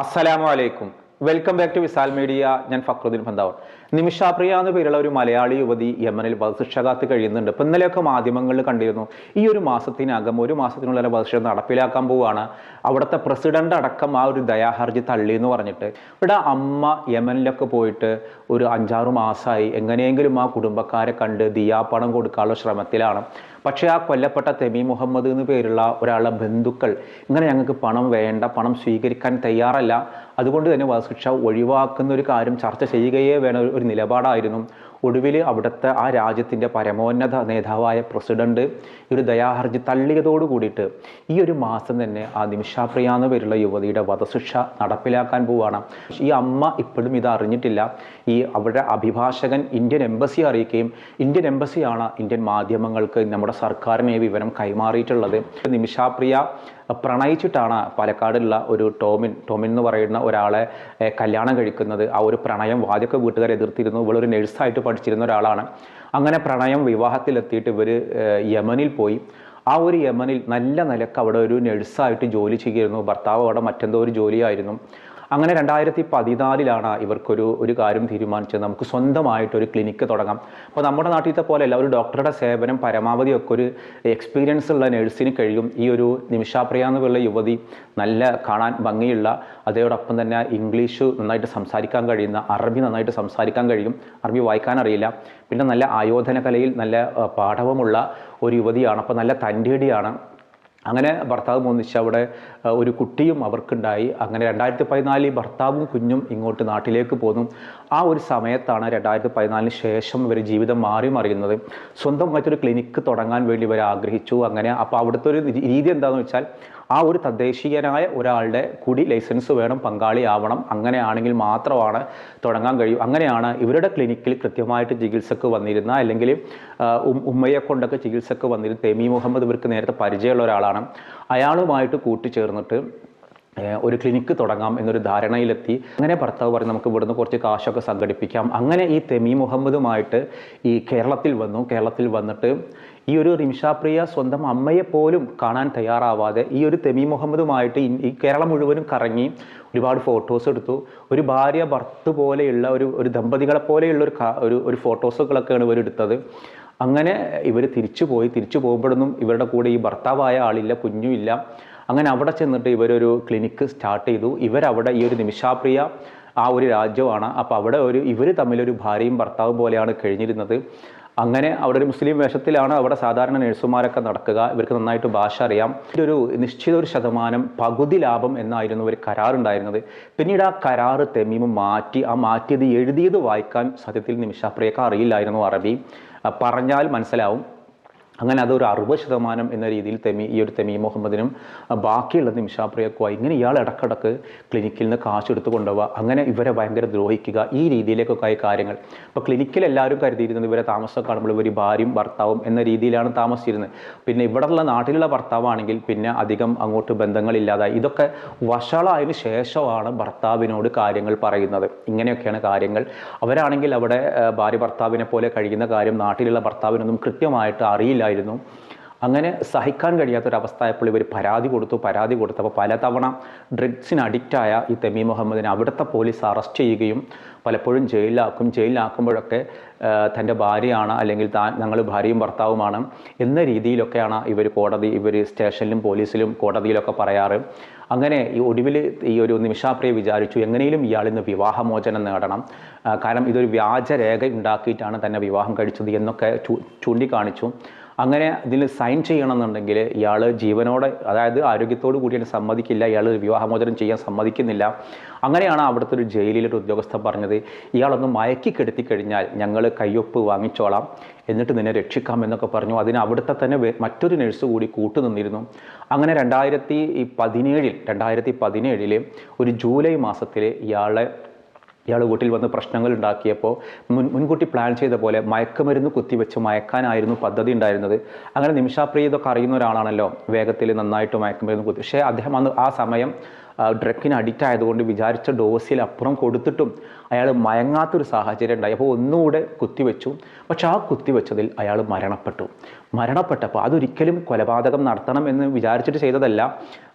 അസ്സലാമു അലൈക്കും. Welcome back to Visal media ഞാൻ ഫക്രുദ്ദീൻ പന്താവർ നിമിഷാപ്രിയ എന്ന പേരുള്ള ഒരു മലയാളി യുവതി യമനിൽ വധശിക്ഷ കാത്ത് കഴിയുന്നുണ്ട്. ഇപ്പം ഇന്നലെയൊക്കെ മാധ്യമങ്ങളിൽ കണ്ടിരുന്നു ഈ ഒരു മാസത്തിനകം ഒരു മാസത്തിനുള്ളിൽ വധശിക്ഷ നടപ്പിലാക്കാൻ പോവുകയാണ് അവിടുത്തെ പ്രസിഡന്റ് അടക്കം ആ ഒരു ദയാഹർജി തള്ളി എന്ന് പറഞ്ഞിട്ട് ഇവിടെ അമ്മ യമനിലൊക്കെ പോയിട്ട് ഒരു അഞ്ചാറ് മാസമായി എങ്ങനെയെങ്കിലും ആ കുടുംബക്കാരെ കണ്ട് പണം കൊടുക്കാനുള്ള ശ്രമത്തിലാണ്. പക്ഷേ ആ കൊല്ലപ്പെട്ട തെമി മുഹമ്മദ് എന്ന് പേരുള്ള ഒരാളുടെ ബന്ധുക്കൾ ഇങ്ങനെ ഞങ്ങൾക്ക് പണം വേണ്ട പണം സ്വീകരിക്കാൻ തയ്യാറല്ല. അതുകൊണ്ട് തന്നെ വധശിക്ഷ ഒഴിവാക്കുന്ന ഒരു കാര്യം ചർച്ച ചെയ്യുകയേ വേണം. ഒരു നിലപാടായിരുന്നു. ഒടുവിൽ അവിടുത്തെ ആ രാജ്യത്തിന്റെ പരമോന്നത നേതാവായ പ്രസിഡന്റ് ഈ ഒരു ദയാഹർജി തള്ളിയതോട് കൂടിയിട്ട് ഈ ഒരു മാസം തന്നെ ആ നിമിഷാപ്രിയ എന്ന് പേരുള്ള യുവതിയുടെ വധശിക്ഷ നടപ്പിലാക്കാൻ പോവുകയാണ് ഈ അമ്മ ഇപ്പോഴും ഇത് അറിഞ്ഞിട്ടില്ല. ഈ അവരുടെ അഭിഭാഷകൻ ഇന്ത്യൻ എംബസി അറിയിക്കുകയും ഇന്ത്യൻ എംബസിയാണ് ഇന്ത്യൻ മാധ്യമങ്ങൾക്ക് നമ്മുടെ സർക്കാരിനെ വിവരം കൈമാറിയിട്ടുള്ളത്. നിമിഷാപ്രിയ പ്രണയിച്ചിട്ടാണ് പാലക്കാടുള്ള ഒരു ടോമിൻ ടോമിൻ എന്ന് പറയുന്ന ഒരാളെ കല്യാണം കഴിക്കുന്നത്. ആ ഒരു പ്രണയം ആദ്യമൊക്കെ വീട്ടുകാരെ എതിർത്തിരുന്നു. ഇവളൊരു നഴ്സായിട്ട് പഠിച്ചിരുന്ന ഒരാളാണ്. അങ്ങനെ പ്രണയം വിവാഹത്തിലെത്തിയിട്ട് ഇവർ യമനിൽ പോയി. ആ ഒരു യമനിൽ നല്ല നിലയ്ക്ക് അവിടെ ഒരു നഴ്സായിട്ട് ജോലി ചെയ്യുമായിരുന്നു ഭർത്താവ് അവിടെ മറ്റെന്തോ ഒരു ജോലിയായിരുന്നു. അങ്ങനെ രണ്ടായിരത്തി പതിനാലിലാണ് ഇവർക്കൊരു ഒരു കാര്യം തീരുമാനിച്ചത്. നമുക്ക് സ്വന്തമായിട്ട് ഒരു ക്ലിനിക്ക് തുടങ്ങാം. അപ്പോൾ നമ്മുടെ നാട്ടിലത്തെ പോലെയല്ല ഒരു ഡോക്ടറുടെ സേവനം പരമാവധി ഒക്കെ ഒരു എക്സ്പീരിയൻസ് ഉള്ള നഴ്സിന് കഴിയും. ഈ ഒരു നിമിഷാപ്രിയ എന്നുള്ള യുവതി നല്ല കാണാൻ ഭംഗിയുള്ള അതോടൊപ്പം തന്നെ ഇംഗ്ലീഷ് നന്നായിട്ട് സംസാരിക്കാൻ കഴിയുന്ന അറബി നന്നായിട്ട് സംസാരിക്കാൻ കഴിയും. അറബി വായിക്കാൻ അറിയില്ല. പിന്നെ നല്ല ആയോധന കലയിൽ നല്ല പാഠവമുള്ള ഒരു യുവതിയാണ്. അപ്പോൾ നല്ല തന്റെടിയാണ്. അങ്ങനെ ഭർത്താവ് ഒന്നിച്ച് അവിടെ ഒരു കുട്ടിയും അവർക്കുണ്ടായി. അങ്ങനെ രണ്ടായിരത്തി പതിനാലിൽ ഭർത്താവും കുഞ്ഞും ഇങ്ങോട്ട് നാട്ടിലേക്ക് പോന്നു. ആ ഒരു സമയത്താണ് രണ്ടായിരത്തി പതിനാലിന് ശേഷം ഇവർ ജീവിതം മാറി മറിയുന്നത്. സ്വന്തമായിട്ടൊരു ക്ലിനിക്ക് തുടങ്ങാൻ വേണ്ടി ഇവർ ആഗ്രഹിച്ചു. അങ്ങനെ അപ്പോൾ അവിടുത്തെ ഒരു രീതി എന്താണെന്ന് വെച്ചാൽ ആ ഒരു തദ്ദേശീയനായ ഒരാളുടെ കൂടി ലൈസൻസ് വേണം പങ്കാളിയാവണം. അങ്ങനെയാണെങ്കിൽ മാത്രമാണ് തുടങ്ങാൻ കഴിയും. അങ്ങനെയാണ് ഇവരുടെ ക്ലിനിക്കിൽ കൃത്യമായിട്ട് ചികിത്സക്ക് വന്നിരുന്ന അല്ലെങ്കിൽ ഉമ്മയെ കൊണ്ടൊക്കെ ചികിത്സക്ക് വന്നിരുന്ന തെമി മുഹമ്മദ് ഇവർക്ക് നേരത്തെ പരിചയമുള്ള ഒരാളാണ്. അയാളുമായിട്ട് കൂട്ടിച്ചേർന്നിട്ട് ഒരു ക്ലിനിക്ക് തുടങ്ങാം എന്നൊരു ധാരണയിലെത്തി. അങ്ങനെ ഭർത്താവ് പറഞ്ഞ് നമുക്ക് ഇവിടുന്ന് കുറച്ച് കാശൊക്കെ സംഘടിപ്പിക്കാം. അങ്ങനെ ഈ തെമി മുഹമ്മദുമായിട്ട് ഈ കേരളത്തിൽ വന്നു. കേരളത്തിൽ വന്നിട്ട് ഈ ഒരു റിംഷാപ്രിയ സ്വന്തം അമ്മയെ പോലും കാണാൻ തയ്യാറാവാതെ ഈ ഒരു തെമി മുഹമ്മദുമായിട്ട് ഈ കേരളം മുഴുവനും കറങ്ങി ഒരുപാട് ഫോട്ടോസ് എടുത്തു. ഒരു ഭാര്യ ഭർത്ത് പോലെയുള്ള ഒരു ഒരു ദമ്പതികളെ പോലെയുള്ള ഒരു ഒരു ഒരു ഫോട്ടോസുകളൊക്കെയാണ് ഇവർ എടുത്തത്. അങ്ങനെ ഇവർ തിരിച്ചു പോയി. തിരിച്ചു പോകുമ്പോഴൊന്നും ഇവരുടെ കൂടെ ഈ ഭർത്താവായ ആളില്ല കുഞ്ഞുമില്ല അങ്ങനെ അവിടെ ചെന്നിട്ട് ഇവരൊരു ക്ലിനിക്ക് സ്റ്റാർട്ട് ചെയ്തു. ഇവരവിടെ ഈ ഒരു നിമിഷാപ്രിയ ആ ഒരു രാജ്യമാണ് അപ്പോൾ അവിടെ ഒരു ഇവർ തമ്മിലൊരു ഭാര്യയും ഭർത്താവും പോലെയാണ് കഴിഞ്ഞിരുന്നത്. അങ്ങനെ അവിടെ ഒരു മുസ്ലിം വേഷത്തിലാണ് അവിടെ സാധാരണ നഴ്സുമാരൊക്കെ നടക്കുക. ഇവർക്ക് നന്നായിട്ട് ഭാഷ അറിയാം. ഒരു നിശ്ചിത ഒരു ശതമാനം പകുതി ലാഭം എന്നായിരുന്നു ഒരു കരാറുണ്ടായിരുന്നത് പിന്നീട് ആ കരാറ് തെമീമ് മാറ്റി ആ മാറ്റിയത് എഴുതിയത് വായിക്കാൻ സത്യത്തിൽ നിമിഷാപ്രിയക്ക് അറിയില്ലായിരുന്നു അറബി. പറഞ്ഞാൽ മനസ്സിലാവും. അങ്ങനെ അതൊരു അറുപത് ശതമാനം എന്ന രീതിയിൽ തെമി ഈ ഒരു തെമി മുഹമ്മദിനും ബാക്കിയുള്ള നിമിഷാപ്രിയക്കുമായി ഇങ്ങനെ ഇയാൾ ഇടക്കിടക്ക് ക്ലിനിക്കിൽ നിന്ന് കാശ് എടുത്ത് കൊണ്ടുപോവുക അങ്ങനെ ഇവരെ ഭയങ്കര ദ്രോഹിക്കുക ഈ രീതിയിലേക്കൊക്കെ ആയി കാര്യങ്ങൾ. ഇപ്പോൾ ക്ലിനിക്കിൽ എല്ലാവരും കരുതിയിരുന്നത് ഇവരെ താമസം കാണുമ്പോൾ ഇവർ ഭാര്യയും ഭർത്താവും എന്ന രീതിയിലാണ് താമസിച്ചിരുന്നത്. പിന്നെ ഇവിടെയുള്ള നാട്ടിലുള്ള ഭർത്താവാണെങ്കിൽ പിന്നെ അധികം അങ്ങോട്ട് ബന്ധങ്ങളില്ലാതായി. ഇതൊക്കെ വഷളായതിനു ശേഷമാണ് ഭർത്താവിനോട് കാര്യങ്ങൾ പറയുന്നത്. ഇങ്ങനെയൊക്കെയാണ് കാര്യങ്ങൾ. അവരാണെങ്കിൽ അവിടെ ഭാര്യ ഭർത്താവിനെ പോലെ കഴിയുന്ന കാര്യം നാട്ടിലുള്ള ഭർത്താവിനൊന്നും കൃത്യമായിട്ട് അറിയില്ലായിരുന്നു അങ്ങനെ സഹിക്കാൻ കഴിയാത്തൊരവസ്ഥയപ്പോൾ ഇവർ പരാതി കൊടുത്തു പരാതി കൊടുത്തപ്പോൾ പലതവണ ഡ്രഗ്സിന് അഡിക്റ്റായ ഈ തെമി മുഹമ്മദിനെ അവിടുത്തെ പോലീസ് അറസ്റ്റ് ചെയ്യുകയും പലപ്പോഴും ജയിലിലാക്കും. ജയിലിലാക്കുമ്പോഴൊക്കെ തന്റെ ഭാര്യയാണ് അല്ലെങ്കിൽ താൻ ഞങ്ങൾ ഭാര്യയും ഭർത്താവുമാണ് എന്ന രീതിയിലൊക്കെയാണ് ഇവർ കോടതി ഇവർ സ്റ്റേഷനിലും പോലീസിലും കോടതിയിലൊക്കെ പറയാറ്. അങ്ങനെ ഈ ഒടുവിൽ ഈ ഒരു നിമിഷാപ്രിയ വിചാരിച്ചു എങ്ങനെയും ഇയാളിൽ നിന്ന് വിവാഹമോചനം നേടണം. കാരണം ഇതൊരു വ്യാജരേഖ ഉണ്ടാക്കിയിട്ടാണ് തന്നെ വിവാഹം കഴിച്ചത് എന്നൊക്കെ ചൂണ്ടിക്കാണിച്ചു. അങ്ങനെ ഇതിൽ സൈൻ ചെയ്യണമെന്നുണ്ടെങ്കിൽ ഇയാൾ ജീവനോടെ അതായത് ആരോഗ്യത്തോടു കൂടിയിട്ട് സമ്മതിക്കില്ല ഇയാൾ വിവാഹമോചനം ചെയ്യാൻ സമ്മതിക്കുന്നില്ല. അങ്ങനെയാണ് അവിടുത്തെ ഒരു ജയിലിലൊരു ഉദ്യോഗസ്ഥൻ പറഞ്ഞത്. ഇയാളൊന്ന് മയക്കി കെടുത്തി കഴിഞ്ഞാൽ ഞങ്ങൾ കയ്യൊപ്പ് വാങ്ങിച്ചോളാം എന്നിട്ട് നിന്നെ രക്ഷിക്കാം എന്നൊക്കെ പറഞ്ഞു. അതിന് അവിടുത്തെ തന്നെ മറ്റൊരു നഴ്സ് കൂടി കൂട്ടുനിന്നിരുന്നു അങ്ങനെ രണ്ടായിരത്തി പതിനേഴിൽ രണ്ടായിരത്തി പതിനേഴിൽ ഒരു ജൂലൈ മാസത്തിൽ ഇയാളെ ഇയാൾ വീട്ടിൽ വന്ന് പ്രശ്നങ്ങൾ ഉണ്ടാക്കിയപ്പോൾ മുൻ മുൻകൂട്ടി പ്ലാൻ ചെയ്ത പോലെ മയക്കുമരുന്ന് കുത്തിവെച്ച് മയക്കാനായിരുന്നു പദ്ധതി ഉണ്ടായിരുന്നത്. അങ്ങനെ നിമിഷാപ്രിയ ഇതൊക്കെ അറിയുന്ന ഒരാളാണല്ലോ. വേഗത്തിൽ നന്നായിട്ട് മയക്കുമരുന്ന് കുത്തി. പക്ഷേ അദ്ദേഹം അന്ന് ആ സമയം ഡ്രഗിന് അഡിക്റ്റ് ആയതുകൊണ്ട് വിചാരിച്ച ഡോസിൽ അപ്പുറം കൊടുത്തിട്ടും അയാൾ മയങ്ങാത്തൊരു സാഹചര്യം ഉണ്ടായി. അപ്പോൾ ഒന്നുകൂടെ കുത്തിവെച്ചു. പക്ഷെ ആ കുത്തിവെച്ചതിൽ അയാൾ മരണപ്പെട്ടു. മരണപ്പെട്ടപ്പോൾ അതൊരിക്കലും കൊലപാതകം നടത്തണം എന്ന് വിചാരിച്ചിട്ട് ചെയ്തതല്ല.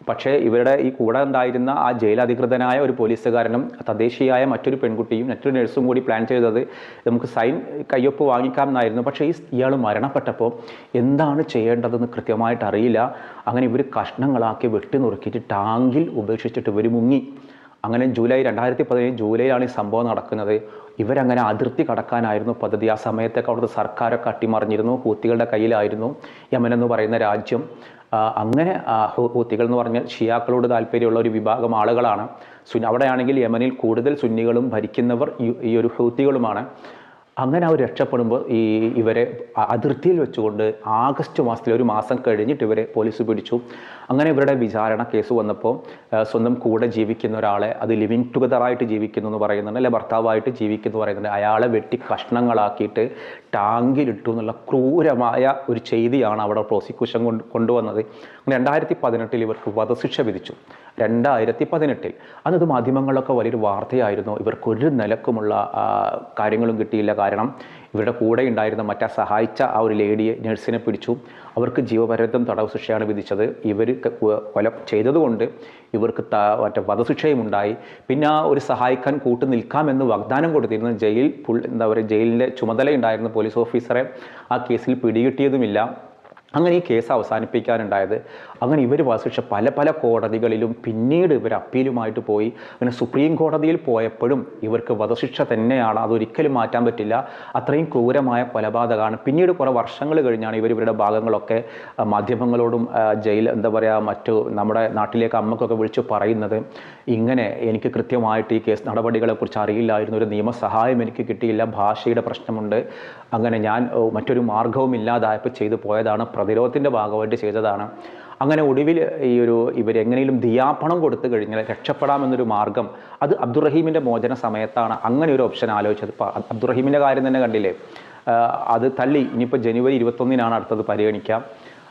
പക്ഷേ ഇവരുടെ ഈ കൂടെ ഉണ്ടായിരുന്ന ആ ജയിലധികൃതനായ ഒരു പോലീസുകാരനും തദ്ദേശീയായ മറ്റൊരു പെൺകുട്ടിയും മറ്റൊരു നഴ്സും കൂടി പ്ലാൻ ചെയ്തത് നമുക്ക് സൈൻ കയ്യൊപ്പ് വാങ്ങിക്കാം എന്നായിരുന്നു പക്ഷേ ഈ ഇയാൾ മരണപ്പെട്ടപ്പോൾ എന്താണ് ചെയ്യേണ്ടതെന്ന് കൃത്യമായിട്ട് അറിയില്ല അങ്ങനെ ഇവർ കഷ്ണങ്ങളാക്കി വെട്ടി നുറുക്കിയിട്ട് ടാങ്കിൽ ഉപേക്ഷിച്ചിട്ട് ഇവർ മുങ്ങി. അങ്ങനെ ജൂലൈ രണ്ടായിരത്തി പതിനേഴ് ജൂലൈയിലാണ് ഈ സംഭവം നടക്കുന്നത്. ഇവരങ്ങനെ അതിർത്തി കടക്കാനായിരുന്നു പദ്ധതി. ആ സമയത്തൊക്കെ അവിടുത്തെ സർക്കാരൊക്കെ അട്ടിമറിഞ്ഞിരുന്നു. ഹൂത്തികളുടെ കയ്യിലായിരുന്നു യമൻ എന്ന് പറയുന്ന രാജ്യം. അങ്ങനെ ഹൂത്തികൾ എന്ന് പറഞ്ഞാൽ ഷിയാക്കളോട് താല്പര്യമുള്ള ഒരു വിഭാഗം ആളുകളാണ്. സുന്നി അവിടെയാണെങ്കിൽ യമനിൽ കൂടുതൽ സുന്നികളും ഭരിക്കുന്നവർ ഈ ഒരു ഹൂത്തികളുമാണ്. അങ്ങനെ അവർ രക്ഷപ്പെടുമ്പോൾ ഈ ഇവരെ അതിർത്തിയിൽ വെച്ചുകൊണ്ട് ആഗസ്റ്റ് മാസത്തിൽ ഒരു മാസം കഴിഞ്ഞിട്ട് ഇവരെ പോലീസ് പിടിച്ചു. അങ്ങനെ ഇവരുടെ വിചാരണ കേസ് വന്നപ്പോൾ സ്വന്തം കൂടെ ജീവിക്കുന്ന ഒരാളെ അത് ലിവിങ് ടുഗദറായിട്ട് ജീവിക്കുന്നു എന്ന് പറയുന്നുണ്ട്. അല്ലെ ഭർത്താവായിട്ട് ജീവിക്കുന്നു പറയുന്നുണ്ട്. അയാളെ വെട്ടി കഷ്ണങ്ങളാക്കിയിട്ട് ടാങ്കിലിട്ടു എന്നുള്ള ക്രൂരമായ ഒരു ചെയ്തിയാണ് അവിടെ പ്രോസിക്യൂഷൻ കൊണ്ട് കൊണ്ടുവന്നത്. രണ്ടായിരത്തി പതിനെട്ടിൽ ഇവർക്ക് വധശിക്ഷ വിധിച്ചു. രണ്ടായിരത്തി പതിനെട്ടിൽ അന്നത് മാധ്യമങ്ങളിലൊക്കെ വലിയൊരു വാർത്തയായിരുന്നു. ഇവർക്ക് ഒരു നിലക്കുമുള്ള കാര്യങ്ങളും കിട്ടിയില്ല. കാരണം ഇവരുടെ കൂടെ ഉണ്ടായിരുന്ന മറ്റാ സഹായിച്ച ആ ഒരു ലേഡിയെ നഴ്സിനെ പിടിച്ചു. അവർക്ക് ജീവപര്യന്തം തടവ് ശിക്ഷയാണ് വിധിച്ചത്. ഇവർ കൊല ചെയ്തതുകൊണ്ട് ഇവർക്ക് മറ്റേ വധശിക്ഷയും ഉണ്ടായി പിന്നെ ആ ഒരു സഹായിക്കാൻ കൂട്ടു നിൽക്കാമെന്ന് വാഗ്ദാനം കൊടുത്തിരുന്ന ജയിൽ എന്താ പറയുക ജയിലിന്റെ ചുമതലയുണ്ടായിരുന്ന പോലീസ് ഓഫീസറെ ആ കേസിൽ പിടികിട്ടിയതുമില്ല. അങ്ങനെ ഈ കേസ് അവസാനിപ്പിക്കാനുണ്ടായത്. അങ്ങനെ ഇവർ വസിച്ച പല പല കോടതികളിലും പിന്നീട് ഇവർ അപ്പീലുമായിട്ട് പോയി. അങ്ങനെ സുപ്രീം കോടതിയിൽ പോയപ്പോഴും ഇവർക്ക് വധശിക്ഷ തന്നെയാണ്. അതൊരിക്കലും മാറ്റാൻ പറ്റില്ല. അത്രയും ക്രൂരമായ കൊലപാതകമാണ്. പിന്നീട് കുറേ വർഷങ്ങൾ കഴിഞ്ഞാണ് ഇവർ ഇവരുടെ ഭാഗങ്ങളൊക്കെ മാധ്യമങ്ങളോടും ജയിൽ എന്താ പറയുക മറ്റു നമ്മുടെ നാട്ടിലേക്ക് അമ്മക്കൊക്കെ വിളിച്ച് പറയുന്നത്. ഇങ്ങനെ എനിക്ക് കൃത്യമായിട്ട് ഈ കേസ് നടപടികളെക്കുറിച്ച് അറിയില്ലായിരുന്നു. ഒരു നിയമസഹായം എനിക്ക് കിട്ടിയില്ല. ഭാഷയുടെ പ്രശ്നമുണ്ട്. അങ്ങനെ ഞാൻ മറ്റൊരു മാർഗവും ഇല്ലാതായപ്പോൾ ചെയ്തു പോയതാണ് പ്രതിരോധത്തിന്റെ ഭാഗമായിട്ട് ചെയ്തതാണ്. അങ്ങനെ ഒടുവിൽ ഈ ഒരു ഇവരെങ്ങനെയും ദിയാപണം കൊടുത്തു കഴിഞ്ഞാൽ രക്ഷപ്പെടാമെന്നൊരു മാർഗം അത് അബ്ദുറഹീമിന്റെ മോചന സമയത്താണ്. അങ്ങനെ ഒരു ഓപ്ഷൻ ആലോചിച്ചത്. അബ്ദുറഹീമിന്റെ കാര്യം തന്നെ കണ്ടില്ലേ? അത് തള്ളി. ഇനിയിപ്പോൾ ജനുവരി ഇരുപത്തൊന്നിനാണ് അടുത്തത് പരിഗണിക്കാം.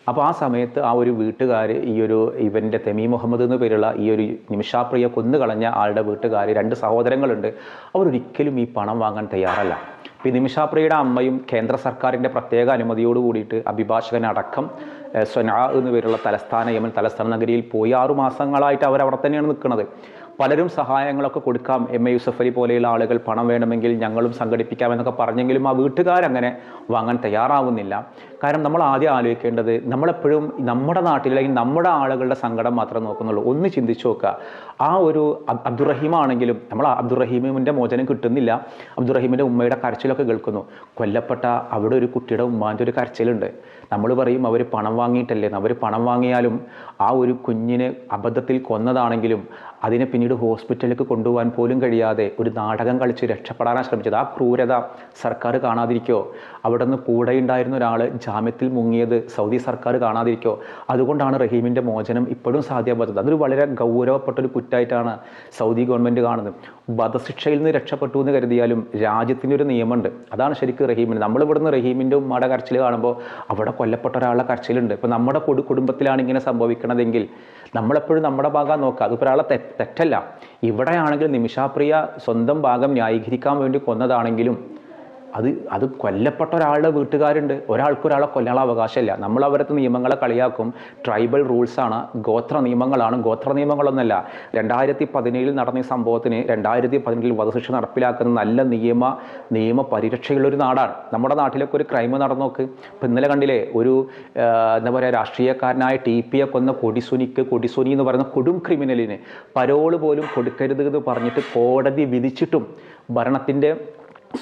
അപ്പോൾ ആ സമയത്ത് ആ ഒരു വീട്ടുകാർ ഈ ഒരു ഇവന്റെ തെമീ മുഹമ്മദ് എന്ന് പേരുള്ള ഈ ഒരു നിമിഷാപ്രിയ കൊന്നു കളഞ്ഞ ആളുടെ വീട്ടുകാർ രണ്ട് സഹോദരങ്ങളുണ്ട്. അവരൊരിക്കലും ഈ പണം വാങ്ങാൻ തയ്യാറല്ല. ഈ നിമിഷാപ്രിയയുടെ അമ്മയും കേന്ദ്ര സർക്കാരിന്റെ പ്രത്യേക അനുമതിയോട് കൂടിയിട്ട് അഭിഭാഷകനടക്കം സ്വനാ എന്നുപേരുള്ള തലസ്ഥാന യമൻ തലസ്ഥാന നഗരിയിൽ പോയി ആറു മാസങ്ങളായിട്ട് അവർ അവിടെ തന്നെയാണ് നിൽക്കുന്നത്. പലരും സഹായങ്ങളൊക്കെ കൊടുക്കാം. എം. എ. യൂസഫ് അലി പോലെയുള്ള ആളുകൾ പണം വേണമെങ്കിൽ ഞങ്ങളും സംഘടിപ്പിക്കാമെന്നൊക്കെ പറഞ്ഞെങ്കിലും ആ വീട്ടുകാരങ്ങനെ വാങ്ങാൻ തയ്യാറാവുന്നില്ല. കാരണം നമ്മൾ ആദ്യം ആലോചിക്കേണ്ടത് നമ്മളെപ്പോഴും നമ്മുടെ നാട്ടിൽ അല്ലെങ്കിൽ നമ്മുടെ ആളുകളുടെ സങ്കടം മാത്രം നോക്കുന്നുള്ളൂ. ഒന്ന് ചിന്തിച്ചു നോക്കുക. ആ ഒരു അബ്ദുറഹീമാണെങ്കിലും നമ്മൾ അബ്ദുറഹീമിന്റെ മോചനം കിട്ടുന്നില്ല. അബ്ദുറഹീമിന്റെ ഉമ്മയുടെ കരച്ചിലൊക്കെ കേൾക്കുന്നു. കൊല്ലപ്പെട്ട അവിടെ ഒരു കുട്ടിയുടെ ഉമ്മാന്റെ ഒരു കരച്ചിലുണ്ട്. നമ്മൾ പറയും അവർ പണം വാങ്ങിയിട്ടല്ലേ? അവർ പണം വാങ്ങിയാലും ആ ഒരു കുഞ്ഞിനെ അബദ്ധത്തിൽ കൊന്നതാണെങ്കിലും അതിനെ പിന്നീട് ഹോസ്പിറ്റലിലേക്ക് കൊണ്ടുപോകാൻ പോലും കഴിയാതെ ഒരു നാടകം കളിച്ച് രക്ഷപ്പെടാനാണ് ശ്രമിച്ചത്. ആ ക്രൂരത സർക്കാർ കാണാതിരിക്കോ? അവിടെ നിന്ന് കൂടെ ഉണ്ടായിരുന്ന ഒരാൾ ജാമ്യത്തിൽ മുങ്ങിയത് സൗദി സർക്കാർ കാണാതിരിക്കോ? അതുകൊണ്ടാണ് റഹീമിന്റെ മോചനം ഇപ്പോഴും സാധ്യമാകാത്തത് അതൊരു വളരെ ഗൗരവപ്പെട്ട ഒരു കുറ്റമായിട്ടാണ് സൗദി ഗവൺമെന്റ് കാണുന്നത്. വധശിക്ഷയിൽ നിന്ന് രക്ഷപ്പെട്ടു എന്ന് കരുതിയാലും രാജ്യത്തിന്റെ ഒരു നിയമമുണ്ട്. അതാണ് ശരിക്കും റഹീമിന്. നമ്മളിവിടുന്ന് റഹീമിന്റെ ഉമ്മയുടെ കരച്ചിൽ കാണുമ്പോൾ അവിടെ കൊല്ലപ്പെട്ട ഒരാളുടെ കരച്ചിലുണ്ട്. ഇപ്പോൾ നമ്മുടെ കുടു കുടുംബത്തിലാണ് ഇങ്ങനെ സംഭവിക്കണതെങ്കിൽ നമ്മളെപ്പോഴും നമ്മുടെ ഭാഗം നോക്കുക. അതിപ്പോൾ ഒരാളെ തെറ്റല്ല. ഇവിടെയാണെങ്കിൽ നിമിഷാപ്രിയ സ്വന്തം ഭാഗം ന്യായീകരിക്കാൻ വേണ്ടി കൊന്നതാണെങ്കിലും അത് അത് കൊല്ലപ്പെട്ട ഒരാളുടെ വീട്ടുകാരുണ്ട്. ഒരാൾക്ക് ഒരാളെ കൊല്ലാനുള്ള അവകാശമില്ല. നമ്മൾ അവരത്തെ നിയമങ്ങളെ കളിയാക്കും. ട്രൈബൽ റൂൾസാണ് ഗോത്ര നിയമങ്ങളാണ്. ഗോത്ര നിയമങ്ങളൊന്നല്ല രണ്ടായിരത്തി പതിനേഴിൽ നടന്ന ഈ സംഭവത്തിന് രണ്ടായിരത്തി പതിനെട്ടിൽ വധശിക്ഷ നടപ്പിലാക്കുന്ന നല്ല നിയമ നിയമ പരിരക്ഷയുള്ളൊരു നാടാണ്. നമ്മുടെ നാട്ടിലൊക്കെ ഒരു ക്രൈം നടന്നോക്ക് ഇപ്പം ഇന്നലെ കണ്ടില്ലേ? ഒരു എന്താ പറയുക രാഷ്ട്രീയക്കാരനായ ടി പിയെ കൊന്ന കൊടിസുനിക്ക് കൊടിസുനി എന്ന് പറയുന്ന കൊടും ക്രിമിനലിന് പരോൾ പോലും കൊടുക്കരുത് എന്ന് പറഞ്ഞിട്ട് കോടതി വിധിച്ചിട്ടും ഭരണത്തിന്റെ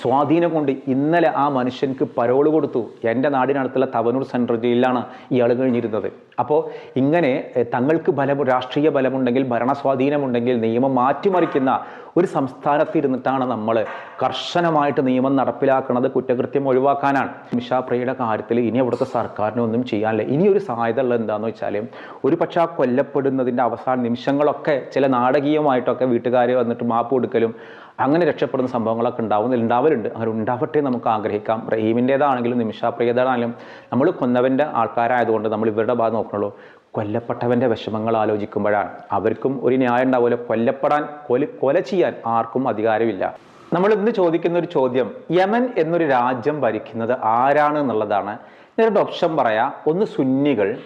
സ്വാധീനം കൊണ്ട് ഇന്നലെ ആ മനുഷ്യൻക്ക് പരോൾ കൊടുത്തു. എന്റെ നാടിനടുത്തുള്ള തവനൂർ സെൻട്രൽ ജയിലിലാണ് ഇയാൾ കഴിഞ്ഞിരുന്നത്. അപ്പോൾ ഇങ്ങനെ തങ്ങൾക്ക് ബലം രാഷ്ട്രീയ ബലമുണ്ടെങ്കിൽ ഭരണ സ്വാധീനമുണ്ടെങ്കിൽ നിയമം മാറ്റിമറിക്കുന്ന ഒരു സംസ്ഥാനത്ത് ഇരുന്നിട്ടാണ് നമ്മൾ കർശനമായിട്ട് നിയമം നടപ്പിലാക്കുന്നത് കുറ്റകൃത്യം ഒഴിവാക്കാനാണ്. നിമിഷാപ്രിയയുടെ കാര്യത്തിൽ ഇനി അവിടുത്തെ സർക്കാരിനൊന്നും ചെയ്യാനില്ല. ഇനി ഒരു സാധ്യത ഉള്ളത് എന്താണെന്ന് വെച്ചാൽ ഒരു പക്ഷേ ആ കൊല്ലപ്പെടുന്നതിന്റെ അവസാന നിമിഷങ്ങളൊക്കെ ചില നാടകീയമായിട്ടൊക്കെ വീട്ടുകാർ വന്നിട്ട് മാപ്പ് കൊടുക്കലും അങ്ങനെ രക്ഷപ്പെടുന്ന സംഭവങ്ങളൊക്കെ ഉണ്ടാവുന്ന ഉണ്ടാവലുണ്ട്. അങ്ങനെ ഉണ്ടാവട്ടെ നമുക്ക് ആഗ്രഹിക്കാം. റഹീമിന്റേതാണെങ്കിലും നിമിഷാപ്രിയതാണെങ്കിലും നമ്മൾ കൊന്നവന്റെ ആൾക്കാരായതുകൊണ്ട് നമ്മൾ ഇവരുടെ ഭാഗം നോക്കണുള്ളൂ. കൊല്ലപ്പെട്ടവന്റെ വിഷമങ്ങൾ ആലോചിക്കുമ്പോഴാണ്. അവർക്കും ഒരു ന്യായം ഉണ്ടാവില്ല കൊല്ലപ്പെടാൻ കൊല കൊല ചെയ്യാൻ ആർക്കും അധികാരമില്ല. നമ്മൾ ഇന്ന് ചോദിക്കുന്ന ഒരു ചോദ്യം യമൻ എന്നൊരു രാജ്യം ഭരിക്കുന്നത് ആരാണ് എന്നുള്ളതാണ്. രണ്ട് ഓപ്ഷൻ പറയാം. ഒന്ന് സുന്നികൾ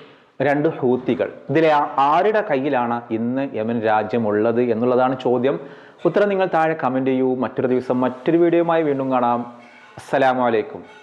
രണ്ട് ഹൂത്തികൾ. ഇതിലെ ആരുടെ കയ്യിലാണ് ഇന്ന് യമൻ രാജ്യമുള്ളത് എന്നുള്ളതാണ് ചോദ്യം. ഉത്തരം നിങ്ങൾ താഴെ കമന്റ് ചെയ്യൂ. മറ്റൊരു ദിവസം മറ്റൊരു വീഡിയോയുമായി വീണ്ടും കാണാം. അസ്സലാമു അലൈക്കും.